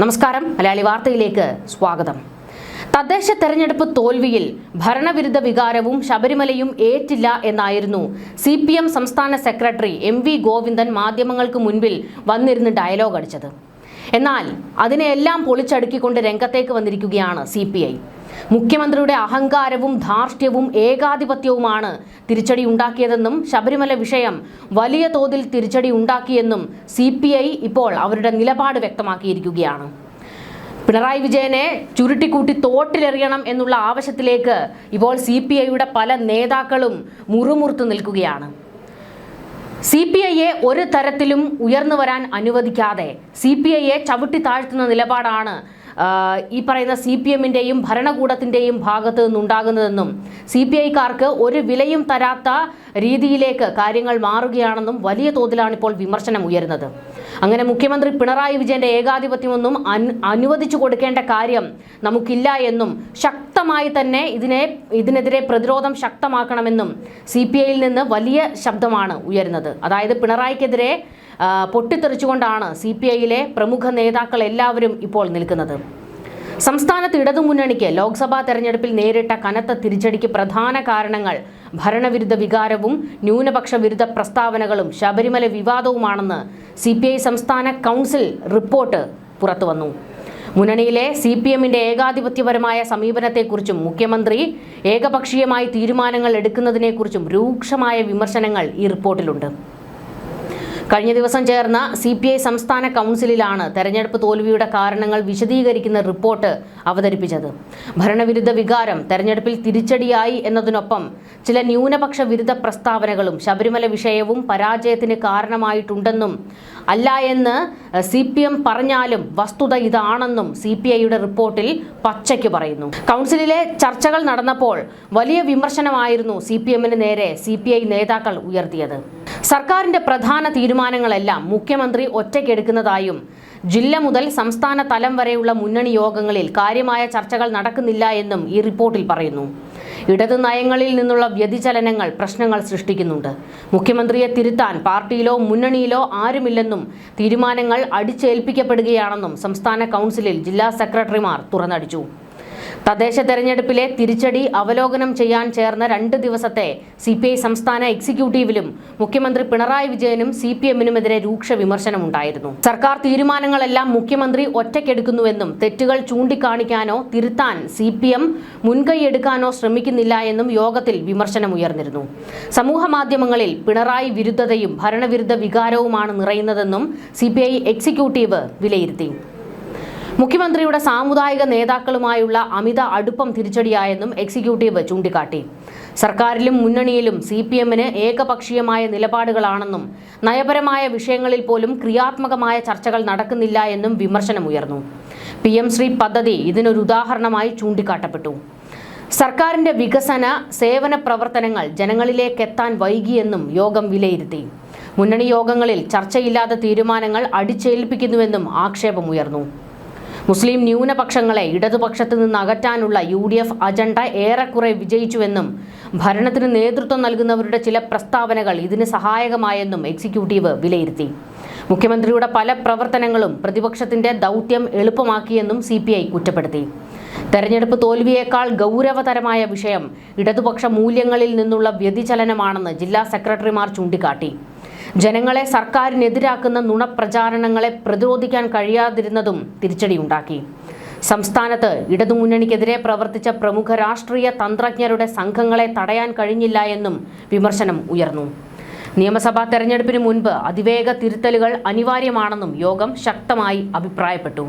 നമസ്കാരം. മലയാളി വാർത്തയിലേക്ക് സ്വാഗതം. തദ്ദേശ തെരഞ്ഞെടുപ്പ് തോൽവിയിൽ ഭരണവിരുദ്ധ വികാരവും ശബരിമലയും ഏറ്റില്ല എന്നായിരുന്നു സി പി എം സംസ്ഥാന സെക്രട്ടറി എം വി ഗോവിന്ദൻ മാധ്യമങ്ങൾക്ക് മുൻപിൽ വന്നിരുന്ന് ഡയലോഗ് അടിച്ചത്. എന്നാൽ അതിനെയെല്ലാം പൊളിച്ചടുക്കിക്കൊണ്ട് രംഗത്തേക്ക് വന്നിരിക്കുകയാണ് സി പി ഐ. മുഖ്യമന്ത്രിയുടെ അഹങ്കാരവും ധാർഷ്ട്യവും ഏകാധിപത്യവുമാണ് തിരിച്ചടി ഉണ്ടാക്കിയതെന്നും ശബരിമല വിഷയം വലിയ തോതിൽ തിരിച്ചടി ഉണ്ടാക്കിയെന്നും സി ഇപ്പോൾ അവരുടെ നിലപാട് വ്യക്തമാക്കിയിരിക്കുകയാണ്. പിണറായി വിജയനെ ചുരുട്ടിക്കൂട്ടി തോട്ടിലെറിയണം എന്നുള്ള ആവശ്യത്തിലേക്ക് ഇപ്പോൾ സി പി ഐയുടെ പല നേതാക്കളും മുറുമുറുത്തു നിൽക്കുകയാണ്. സി പി ഐയെ ഒരു തരത്തിലും ഉയർന്നു വരാൻ അനുവദിക്കാതെ സി പി ഐയെ ചവിട്ടി താഴ്ത്തുന്ന നിലപാടാണ് ഈ പറയുന്ന സി പി എമ്മിന്റെയും ഭരണകൂടത്തിന്റെയും ഭാഗത്ത് നിന്നുണ്ടാകുന്നതെന്നും സി പി ഐക്കാർക്ക് ഒരു വിലയും തരാത്ത രീതിയിലേക്ക് കാര്യങ്ങൾ മാറുകയാണെന്നും വലിയ തോതിലാണ് ഇപ്പോൾ വിമർശനം ഉയരുന്നത്. അങ്ങനെ മുഖ്യമന്ത്രി പിണറായി വിജയന്റെ ഏകാധിപത്യമൊന്നും അനുവദിച്ചു കൊടുക്കേണ്ട കാര്യം നമുക്കില്ല എന്നും ശക്തമായി തന്നെ ഇതിനെ ഇതിനെതിരെ പ്രതിരോധം ശക്തമാക്കണമെന്നും സി പി ഐയിൽ നിന്ന് വലിയ ശബ്ദമാണ് ഉയരുന്നത്. അതായത് പിണറായിക്കെതിരെ പൊട്ടിത്തെറിച്ചുകൊണ്ടാണ് സി പി ഐയിലെ പ്രമുഖ നേതാക്കൾ എല്ലാവരും ഇപ്പോൾ നിൽക്കുന്നത്. സംസ്ഥാനത്ത് ഇടതുമുന്നണിക്ക് ലോക്സഭാ തെരഞ്ഞെടുപ്പിൽ നേരിട്ട കനത്ത തിരിച്ചടിക്ക് പ്രധാന കാരണങ്ങൾ ഭരണവിരുദ്ധ വികാരവും ന്യൂനപക്ഷ വിരുദ്ധ പ്രസ്താവനകളും ശബരിമല വിവാദവുമാണെന്ന് സി പി ഐ സംസ്ഥാന കൗൺസിൽ റിപ്പോർട്ട് പുറത്തുവന്നു. മുന്നണിയിലെ സി പി എമ്മിന്റെ ഏകാധിപത്യപരമായ സമീപനത്തെക്കുറിച്ചും മുഖ്യമന്ത്രി ഏകപക്ഷീയമായി തീരുമാനങ്ങൾ എടുക്കുന്നതിനെക്കുറിച്ചും രൂക്ഷമായ വിമർശനങ്ങൾ ഈ റിപ്പോർട്ടിലുണ്ട്. കഴിഞ്ഞ ദിവസം ചേർന്ന സി പി ഐ സംസ്ഥാന കൗൺസിലിലാണ് തെരഞ്ഞെടുപ്പ് തോൽവിയുടെ കാരണങ്ങൾ വിശദീകരിക്കുന്ന റിപ്പോർട്ട് അവതരിപ്പിച്ചത്. ഭരണവിരുദ്ധ വികാരം തെരഞ്ഞെടുപ്പിൽ തിരിച്ചടിയായി എന്നതിനൊപ്പം ചില ന്യൂനപക്ഷ വിരുദ്ധ പ്രസ്താവനകളും ശബരിമല വിഷയവും പരാജയത്തിന് കാരണമായിട്ടുണ്ടെന്നും അല്ല എന്ന് സി പി എം പറഞ്ഞാലും വസ്തുത ഇതാണെന്നും സി പി ഐയുടെ റിപ്പോർട്ടിൽ പച്ചയ്ക്ക് പറയുന്നു. കൗൺസിലിലെ ചർച്ചകൾ നടന്നപ്പോൾ വലിയ വിമർശനമായിരുന്നു സി പി എമ്മിന് നേരെ സി പി ഐ നേതാക്കൾ ഉയർത്തിയത്. സർക്കാരിന്റെ പ്രധാന തീരുമാനങ്ങളെല്ലാം മുഖ്യമന്ത്രി ഒറ്റയ്ക്കെടുക്കുന്നതായും ജില്ല മുതൽ സംസ്ഥാന തലം വരെയുള്ള മുന്നണി യോഗങ്ങളിൽ കാര്യമായ ചർച്ചകൾ നടക്കുന്നില്ല എന്നും ഈ റിപ്പോർട്ടിൽ പറയുന്നു. ഇടത് നയങ്ങളിൽ നിന്നുള്ള വ്യതിചലനങ്ങൾ പ്രശ്നങ്ങൾ സൃഷ്ടിക്കുന്നുണ്ട്. മുഖ്യമന്ത്രിയെ തിരുത്താൻ പാർട്ടിയിലോ മുന്നണിയിലോ ആരുമില്ലെന്നും തീരുമാനങ്ങൾ അടിച്ചേൽപ്പിക്കപ്പെടുകയാണെന്നും സംസ്ഥാന കൗൺസിലിൽ ജില്ലാ സെക്രട്ടറിമാർ തുറന്നടിച്ചു. തദ്ദേശ തെരഞ്ഞെടുപ്പിലെ തിരിച്ചടി അവലോകനം ചെയ്യാൻ ചേർന്ന രണ്ട് ദിവസത്തെ സി പി ഐ സംസ്ഥാന എക്സിക്യൂട്ടീവിലും മുഖ്യമന്ത്രി പിണറായി വിജയനും സി പി എമ്മിനുമെതിരെ രൂക്ഷ വിമർശനമുണ്ടായിരുന്നു. സർക്കാർ തീരുമാനങ്ങളെല്ലാം മുഖ്യമന്ത്രി ഒറ്റയ്ക്കെടുക്കുന്നുവെന്നും തെറ്റുകൾ ചൂണ്ടിക്കാണിക്കാനോ തിരുത്താൻ സി പി എം മുൻകൈയെടുക്കാനോ ശ്രമിക്കുന്നില്ല എന്നും യോഗത്തിൽ വിമർശനമുയർന്നിരുന്നു. സമൂഹ മാധ്യമങ്ങളിൽ പിണറായി വിരുദ്ധതയും ഭരണവിരുദ്ധ വികാരവുമാണ് നിറയുന്നതെന്നും സി എക്സിക്യൂട്ടീവ് വിലയിരുത്തി. മുഖ്യമന്ത്രിയുടെ സാമുദായിക നേതാക്കളുമായുള്ള അമിത അടുപ്പം തിരിച്ചടിയായെന്നും എക്സിക്യൂട്ടീവ് ചൂണ്ടിക്കാട്ടി. സർക്കാരിലും മുന്നണിയിലും സി പി എമ്മിന് ഏകപക്ഷീയമായ നിലപാടുകളാണെന്നും നയപരമായ വിഷയങ്ങളിൽ പോലും ക്രിയാത്മകമായ ചർച്ചകൾ നടക്കുന്നില്ല എന്നും വിമർശനമുയർന്നു. പി എം ശ്രീ പദ്ധതി ഇതിനൊരു ഉദാഹരണമായി ചൂണ്ടിക്കാട്ടപ്പെട്ടു. സർക്കാരിന്റെ വികസന സേവന പ്രവർത്തനങ്ങൾ ജനങ്ങളിലേക്കെത്താൻ വൈകിയെന്നും യോഗം വിലയിരുത്തി. മുന്നണി യോഗങ്ങളിൽ ചർച്ചയില്ലാത്ത തീരുമാനങ്ങൾ അടിച്ചേൽപ്പിക്കുന്നുവെന്നും ആക്ഷേപമുയർന്നു. മുസ്ലിം ന്യൂനപക്ഷങ്ങളെ ഇടതുപക്ഷത്ത് നിന്ന് അകറ്റാനുള്ള യു ഡി എഫ് അജണ്ട ഏറെക്കുറെ വിജയിച്ചുവെന്നും ഭരണത്തിന് നേതൃത്വം നൽകുന്നവരുടെ ചില പ്രസ്താവനകൾ ഇതിന് സഹായകമായെന്നും എക്സിക്യൂട്ടീവ് വിലയിരുത്തി. മുഖ്യമന്ത്രിയുടെ പല പ്രവർത്തനങ്ങളും പ്രതിപക്ഷത്തിന്റെ ദൗത്യം എളുപ്പമാക്കിയെന്നും സി കുറ്റപ്പെടുത്തി. തെരഞ്ഞെടുപ്പ് തോൽവിയേക്കാൾ ഗൗരവതരമായ വിഷയം ഇടതുപക്ഷ മൂല്യങ്ങളിൽ നിന്നുള്ള വ്യതിചലനമാണെന്ന് ജില്ലാ സെക്രട്ടറിമാർ ചൂണ്ടിക്കാട്ടി. ജനങ്ങളെ സർക്കാരിനെതിരാക്കുന്ന നുണപ്രചാരണങ്ങളെ പ്രതിരോധിക്കാൻ കഴിയാതിരുന്നതും തിരിച്ചടിയുണ്ടാക്കി. സംസ്ഥാനത്ത് ഇടതുമുന്നണിക്കെതിരെ പ്രവർത്തിച്ച പ്രമുഖ രാഷ്ട്രീയ തന്ത്രജ്ഞരുടെ സംഘങ്ങളെ തടയാൻ കഴിഞ്ഞില്ല എന്നും വിമർശനം ഉയർന്നു. നിയമസഭാ തെരഞ്ഞെടുപ്പിന് മുൻപ് അതിവേഗ തിരുത്തലുകൾ അനിവാര്യമാണെന്നും യോഗം ശക്തമായി അഭിപ്രായപ്പെട്ടു.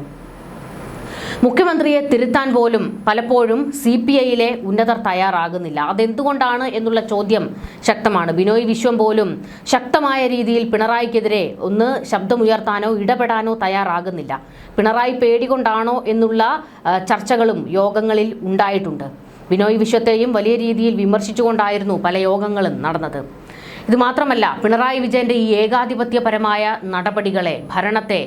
മുഖ്യമന്ത്രിയെ തിരുത്താൻ പോലും പലപ്പോഴും സി പി ഐയിലെ ഉന്നതർ തയ്യാറാകുന്നില്ല. അതെന്തുകൊണ്ടാണ് എന്നുള്ള ചോദ്യം ശക്തമാണ്. ബിനോയ് വിശ്വം പോലും ശക്തമായ രീതിയിൽ പിണറായിക്കെതിരെ ഒന്ന് ശബ്ദമുയർത്താനോ ഇടപെടാനോ തയ്യാറാകുന്നില്ല. പിണറായി പേടികൊണ്ടാണോ എന്നുള്ള ചർച്ചകളും യോഗങ്ങളിൽ ഉണ്ടായിട്ടുണ്ട്. ബിനോയ് വിശ്വത്തെയും വലിയ രീതിയിൽ വിമർശിച്ചുകൊണ്ടായിരുന്നു പല യോഗങ്ങളും നടന്നത്. ഇത് മാത്രമല്ല പിണറായി വിജയന്റെ ഈ ഏകാധിപത്യപരമായ നടപടികളെ ഭരണത്തെ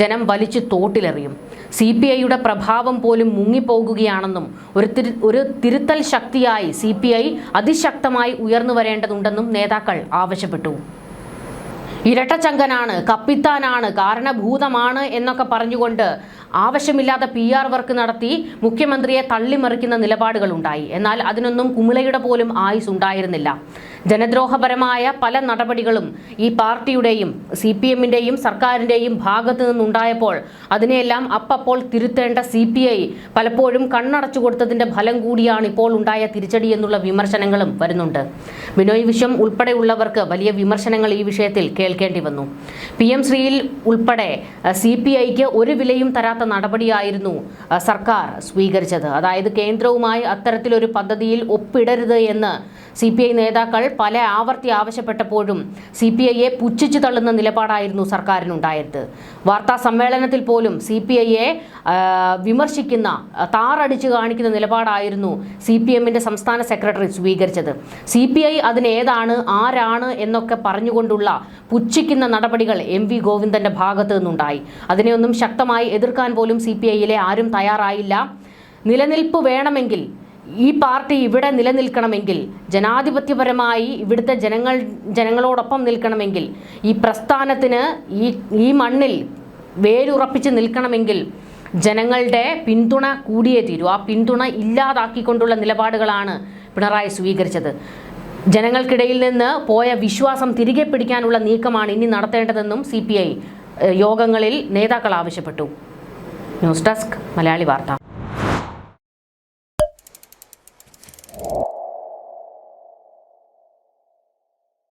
ജനം വലിച്ചു തോട്ടിലെറിയും. സി പി ഐയുടെ പ്രഭാവം പോലും മുങ്ങിപ്പോകുകയാണെന്നും ഒരു തിരു ഒരു തിരുത്തൽ ശക്തിയായി സി പി ഐ അതിശക്തമായി ഉയർന്നു വരേണ്ടതുണ്ടെന്നും നേതാക്കൾ ആവശ്യപ്പെട്ടു. ഇരട്ടച്ചങ്കനാണ് കപ്പിത്താനാണ് കാരണഭൂതമാണ് എന്നൊക്കെ പറഞ്ഞുകൊണ്ട് ആവശ്യമില്ലാത്ത പി ആർ വർക്ക് നടത്തി മുഖ്യമന്ത്രിയെ തള്ളിമറിക്കുന്ന നിലപാടുകളുണ്ടായി. എന്നാൽ അതിനൊന്നും കുമിളയുടെ പോലും ആയുസ് ഉണ്ടായിരുന്നില്ല ജനദ്രോഹപരമായ പല നടപടികളും ഈ പാർട്ടിയുടെയും സി പി എമ്മിന്റെയും സർക്കാരിന്റെയും ഭാഗത്തു നിന്നുണ്ടായപ്പോൾ അതിനെയെല്ലാം അപ്പപ്പോൾ തിരുത്തേണ്ട സി പി ഐ പലപ്പോഴും കണ്ണടച്ചു കൊടുത്തതിന്റെ ഫലം കൂടിയാണ് ഇപ്പോൾ ഉണ്ടായ തിരിച്ചടി എന്നുള്ള വിമർശനങ്ങളും വരുന്നുണ്ട്. ബിനോയ് വിശ്വം ഉൾപ്പെടെയുള്ളവർക്ക് വലിയ വിമർശനങ്ങൾ ഈ വിഷയത്തിൽ കേൾക്കേണ്ടി വന്നു. പി എം ശ്രീയിൽ ഉൾപ്പെടെ സി പി ഐക്ക് ഒരു വിലയും തരാത്ത നടപടിയായിരുന്നു സർക്കാർ സ്വീകരിച്ചത്. അതായത് കേന്ദ്രവുമായി അത്തരത്തിലൊരു പദ്ധതിയിൽ ഒപ്പിടരുത് എന്ന് സി പി ഐ നേതാക്കൾ പല ആവർത്തി ആവശ്യപ്പെട്ടപ്പോഴും സി പി ഐയെ പുച്ഛിച്ചു തള്ളുന്ന നിലപാടായിരുന്നു സർക്കാരിനുണ്ടായത്. വാർത്താ സമ്മേളനത്തിൽ പോലും സി പി ഐയെ വിമർശിക്കുന്ന താറടിച്ച് കാണിക്കുന്ന നിലപാടായിരുന്നു സി പി എമ്മിന്റെ സംസ്ഥാന സെക്രട്ടറി സ്വീകരിച്ചത്. സി പി ഐ അതിനേതാണ് ആരാണ് എന്നൊക്കെ പറഞ്ഞുകൊണ്ടുള്ള പുച്ഛിക്കുന്ന നടപടികൾ എം വി ഗോവിന്ദന്റെ ഭാഗത്തു നിന്നുണ്ടായി. അതിനെയൊന്നും ശക്തമായി എതിർക്കാൻ പോലും സി പി ഐയിലെ ആരും തയ്യാറായില്ല. നിലനിൽപ്പ് വേണമെങ്കിൽ ഈ പാർട്ടി ഇവിടെ നിലനിൽക്കണമെങ്കിൽ ജനാധിപത്യപരമായി ഇവിടുത്തെ ജനങ്ങൾ ജനങ്ങളോടൊപ്പം നിൽക്കണമെങ്കിൽ ഈ പ്രസ്ഥാനത്തിന് ഈ ഈ മണ്ണിൽ വേരുറപ്പിച്ച് നിൽക്കണമെങ്കിൽ ജനങ്ങളുടെ പിന്തുണ കൂടിയേ തീരൂ. ആ പിന്തുണ ഇല്ലാതാക്കിക്കൊണ്ടുള്ള നിലപാടുകളാണ് പിണറായി സ്വീകരിച്ചത്. ജനങ്ങൾക്കിടയിൽ നിന്ന് പോയ വിശ്വാസം തിരികെ പിടിക്കാനുള്ള നീക്കമാണ് ഇനി നടത്തേണ്ടതെന്നും സി യോഗങ്ങളിൽ നേതാക്കൾ ആവശ്യപ്പെട്ടു. ന്യൂസ് ഡെസ്ക് മലയാളി വാർത്ത.